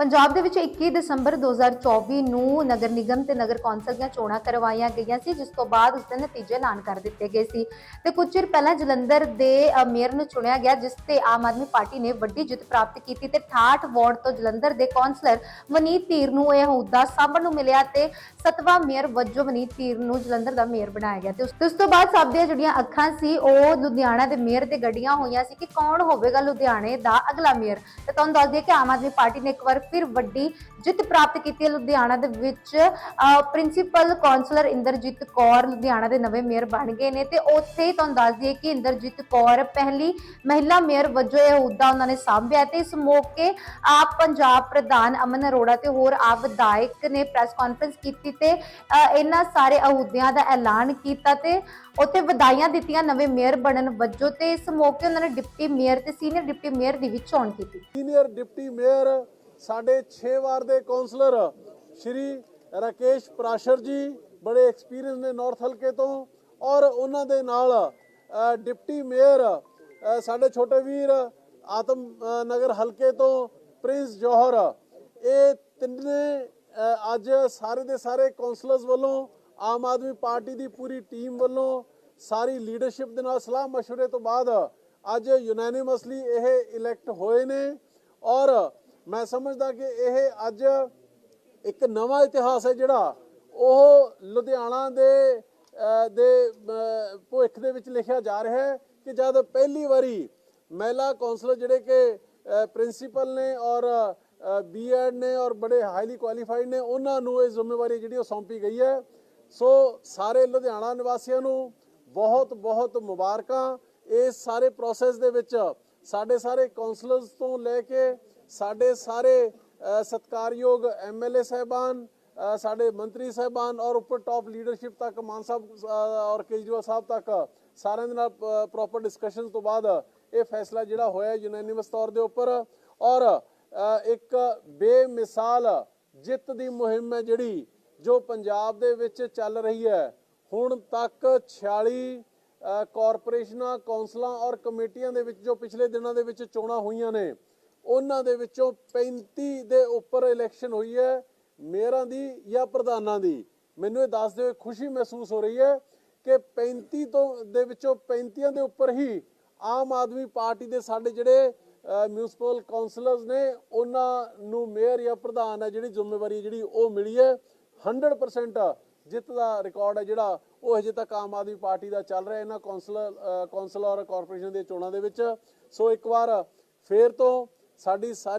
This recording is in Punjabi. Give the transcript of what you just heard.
ਪੰਜਾਬ ਦੇ ਵਿੱਚ 21 ਦਸੰਬਰ 2024 ਨੂੰ ਨਗਰ ਨਿਗਮ ਤੇ ਨਗਰ ਕੌਂਸਲ ਦੀਆਂ ਚੋਣਾਂ ਕਰਵਾਈਆਂ ਗਈਆਂ ਸੀ ਜਿਸ ਤੋਂ ਬਾਅਦ ਉਸ ਦੇ ਨਤੀਜੇ ਐਲਾਨ ਕਰ ਦਿੱਤੇ ਗਏ ਸੀ। ਤੇ ਕੁਝ ਚਿਰ ਪਹਿਲਾਂ ਜਲੰਧਰ ਦੇ ਅ, ਮੇਅਰ ਨੂੰ ਚੁਣਿਆ ਗਿਆ ਜਿਸ ਤੇ ਆਮ ਆਦਮੀ ਪਾਰਟੀ ਨੇ ਵੱਡੀ ਜਿੱਤ ਪ੍ਰਾਪਤ ਕੀਤੀ ਤੇ 68 ਵਾਰਡ ਤੋਂ ਜਲੰਧਰ ਦੇ ਕੌਂਸਲਰ ਮਨੀਤ ਧੀਰ ਨੂੰ ਇਹ ਅਹੁਦਾ ਸਾਂਭਣ ਨੂੰ ਮਿਲਿਆ ਤੇ ਸਤਵਾਂ ਮੇਅਰ ਵਜੋਂ ਮਨੀਤ ਧੀਰ ਨੂੰ ਜਲੰਧਰ ਦਾ ਮੇਅਰ ਬਣਾਇਆ ਗਿਆ। ਉਸ ਤੇ ਉਸ ਤੋਂ ਬਾਅਦ ਸਭ ਦੀਆਂ ਜਿਹੜੀਆਂ ਅੱਖਾਂ ਸੀ ਉਹ ਲੁਧਿਆਣਾ ਦੇ ਮੇਅਰ ਤੇ ਗੱਡੀਆਂ ਹੋਈਆਂ ਸੀ ਕਿ ਕੌਣ ਹੋਵੇਗਾ ਲੁਧਿਆਣੇ ਦਾ ਅਗਲਾ ਮੇਅਰ। ਤੇ ਤੁਹਾਨੂੰ ਦੱਸ ਦਈਏ ਕਿ ਆਮ ਆਦਮੀ ਪਾਰਟੀ ਨੇ ਇੱਕ ਵਾਰ ਫਿਰ ਵੱਡੀ ਜਿੱਤ ਪ੍ਰਾਪਤ ਕੀਤੀ ਹੈ ਲੁਧਿਆਣਾ ਦੇ ਵਿੱਚ। ਪ੍ਰਿੰਸੀਪਲ ਕਾਉਂਸਲਰ ਇੰਦਰਜੀਤ ਕੌਰ ਲੁਧਿਆਣਾ ਦੇ ਨਵੇਂ ਮੇਅਰ ਬਣ ਗਏ ਨੇ ਤੇ ਉੱਥੇ ਤੁਹਾਨੂੰ ਦੱਸ ਦਈਏ ਕਿ ਇੰਦਰਜੀਤ ਕੌਰ ਪਹਿਲੀ ਮਹਿਲਾ ਮੇਅਰ ਵਜੋਂ ਇਹ ਅਹੁਦਾ ਉਹਨਾਂ ਨੇ ਸੰਭਿਆ ਤੇ ਇਸ ਮੌਕੇ ਆਪ ਪੰਜਾਬ ਪ੍ਰਧਾਨ ਅਮਨ ਅਰੋੜਾ ਤੇ ਹੋਰ ਆਪ ਵਿਧਾਇਕ ਨੇ ਪ੍ਰੈਸ ਕਾਨਫਰੰਸ ਕੀਤੀ ਤੇ ਇਹਨਾਂ ਸਾਰੇ ਅਹੁਦਿਆਂ ਦਾ ਐਲਾਨ ਕੀਤਾ ਤੇ ਉੱਥੇ ਵਧਾਈਆਂ ਦਿੱਤੀਆਂ ਨਵੇਂ ਮੇਅਰ ਬਣਨ ਵਜੋਂ ਤੇ ਇਸ ਮੌਕੇ ਉਹਨਾਂ ਨੇ ਡਿਪਟੀ ਮੇਅਰ ਤੇ ਸੀਨੀਅਰ ਡਿਪਟੀ ਮੇਅਰ ਦੀ ਵੀ ਚੋਣ ਕੀਤੀ। ਸੀਨੀਅਰ ਡਿਪਟੀ ਮੇਅਰ ਸਾਡੇ 6 ਵਾਰ ਦੇ ਕਾਉਂਸਲਰ ਸ਼੍ਰੀ ਰਾਕੇਸ਼ ਪ੍ਰਾਸ਼ਰ ਜੀ ਬੜੇ ਐਕਸਪੀਰੀਅੰਸ ਨੇ ਨਾਰਥ ਹਲਕੇ ਤੋਂ ਔਰ ਉਹਨਾਂ ਦੇ ਨਾਲ ਅ, ਡਿਪਟੀ ਮੇਅਰ ਅ, ਸਾਡੇ ਛੋਟੇ ਵੀਰ ਆਤਮ ਅ, ਨਗਰ ਹਲਕੇ ਤੋਂ ਪ੍ਰਿੰਸ ਜੋਹਰ ਇਹ ਤਿੰਨੇ ਅ, ਅੱਜ ਸਾਰੇ ਦੇ ਸਾਰੇ ਕਾਉਂਸਲਰਸ ਵੱਲੋਂ ਆਮ ਆਦਮੀ ਪਾਰਟੀ ਦੀ ਪੂਰੀ ਟੀਮ ਵੱਲੋਂ ਸਾਰੀ ਲੀਡਰਸ਼ਿਪ ਦੇ ਨਾਲ ਸਲਾਹ مشورے ਤੋਂ ਬਾਅਦ ਅੱਜ ਯੂਨੈਨਿਮਸਲੀ ਇਹ ਇਲੈਕਟ ਹੋਏ ਨੇ ਔਰ ਮੈਂ ਸਮਝਦਾ ਕਿ ਇਹ ਅੱਜ ਇੱਕ ਨਵਾਂ ਇਤਿਹਾਸ ਹੈ ਜਿਹੜਾ ਉਹ ਲੁਧਿਆਣਾ ਦੇ ਦੇ ਅਹ, ਭਵਿੱਖ ਦੇ ਵਿੱਚ ਲਿਖਿਆ ਜਾ ਰਿਹਾ ਹੈ ਕਿ ਜਦ ਪਹਿਲੀ ਵਾਰੀ ਮਹਿਲਾ ਕਾਉਂਸਲਰ ਜਿਹੜੇ ਕਿ ਪ੍ਰਿੰਸੀਪਲ ਨੇ ਔਰ ਬੀਐਡ ਨੇ ਔਰ ਬੜੇ ਹਾਈਲੀ ਕੁਆਲੀਫਾਈਡ ਨੇ ਉਹਨਾਂ ਨੂੰ ਇਹ ਜ਼ਿੰਮੇਵਾਰੀ ਜਿਹੜੀ ਉਹ ਸੌਂਪੀ ਗਈ ਹੈ। ਸੋ ਸਾਰੇ ਲੁਧਿਆਣਾ ਨਿਵਾਸੀਆਂ ਨੂੰ ਬਹੁਤ ਬਹੁਤ ਮੁਬਾਰਕਾਂ। ਇਸ ਸਾਰੇ ਪ੍ਰੋਸੈਸ ਦੇ ਵਿੱਚ ਸਾਡੇ ਸਾਰੇ ਕਾਉਂਸਲਰਸ ਤੋਂ ਲੈ ਕੇ ਸਾਡੇ ਸਾਰੇ ਅ, ਸਤਿਕਾਰਯੋਗ ਐਮਐਲਏ ਸਹਿਬਾਨ ਅ, ਸਾਡੇ ਮੰਤਰੀ ਸਹਿਬਾਨ ਔਰ ਉੱਪਰ ਟਾਪ ਲੀਡਰਸ਼ਿਪ ਤੱਕ ਮਾਨ ਸਾਹਿਬ ਔਰ ਕੇਜਰੀਵਾਲ ਸਾਹਿਬ ਤੱਕ ਸਾਰਿਆਂ ਦੇ ਨਾਲ ਪ੍ਰੋਪਰ ਡਿਸਕਸ਼ਨ ਤੋਂ ਬਾਅਦ ਇਹ ਫੈਸਲਾ ਜਿਹੜਾ ਹੋਇਆ ਯੂਨੈਨਿਮਸ ਤੌਰ ਦੇ ਉੱਪਰ ਔਰ ਇੱਕ ਬੇਮਿਸਾਲ ਜਿੱਤ ਦੀ ਮੁਹਿੰਮ ਹੈ ਜਿਹੜੀ ਜੋ ਪੰਜਾਬ ਦੇ ਵਿੱਚ ਚੱਲ ਰਹੀ ਹੈ। ਹੁਣ ਤੱਕ 46 ਅ, ਕਾਰਪੋਰੇਸ਼ਨਾਂ ਕੌਂਸਲਾਂ ਔਰ ਕਮੇਟੀਆਂ ਦੇ ਵਿੱਚ ਜੋ ਪਿਛਲੇ ਦਿਨਾਂ ਦੇ ਵਿੱਚ ਚੋਣਾਂ ਹੋਈਆਂ ਨੇ ਉਹਨਾਂ ਦੇ ਵਿੱਚੋਂ 35 ਦੇ ਉੱਪਰ ਇਲੈਕਸ਼ਨ ਹੋਈ ਹੈ, ਮੇਅਰਾਂ ਦੀ ਜਾਂ ਪ੍ਰਧਾਨਾਂ ਦੀ। ਮੈਨੂੰ ਇਹ ਦੱਸਦੇ ਹੋਏ ਖੁਸ਼ੀ ਮਹਿਸੂਸ ਹੋ ਰਹੀ ਹੈ ਕਿ 35 ਤੋਂ ਦੇ ਵਿੱਚੋਂ 35 ਦੇ ਉੱਪਰ ਹੀ ਆਮ ਆਦਮੀ ਪਾਰਟੀ ਦੇ ਸਾਡੇ ਜਿਹੜੇ ਮਿਊਨਿਸਪਲ ਕਾਉਂਸਲਰਸ ਨੇ, ਉਹਨਾਂ ਨੂੰ ਮੇਅਰ ਜਾਂ ਪ੍ਰਧਾਨ ਹੈ ਜਿਹੜੀ ਜ਼ਿੰਮੇਵਾਰੀ ਜਿਹੜੀ ਉਹ ਮਿਲੀ ਹੈ। 100% ਜਿੱਤ ਦਾ ਰਿਕਾਰਡ ਹੈ ਜਿਹੜਾ, ਉਹ ਹਜੇ ਤੱਕ ਆਮ ਆਦਮੀ ਪਾਰਟੀ ਦਾ ਚੱਲ ਰਿਹਾ ਇਹਨਾਂ ਕੌਂਸਲਰ ਕੌਂਸਲ ਔਰ ਕਾਰਪੋਰੇਸ਼ਨ ਦੀਆਂ ਚੋਣਾਂ ਦੇ ਵਿੱਚ। ਸੋ ਇੱਕ ਵਾਰ ਫੇਰ ਤੋਂ ਸਾਡੀ ਸਾਰੀ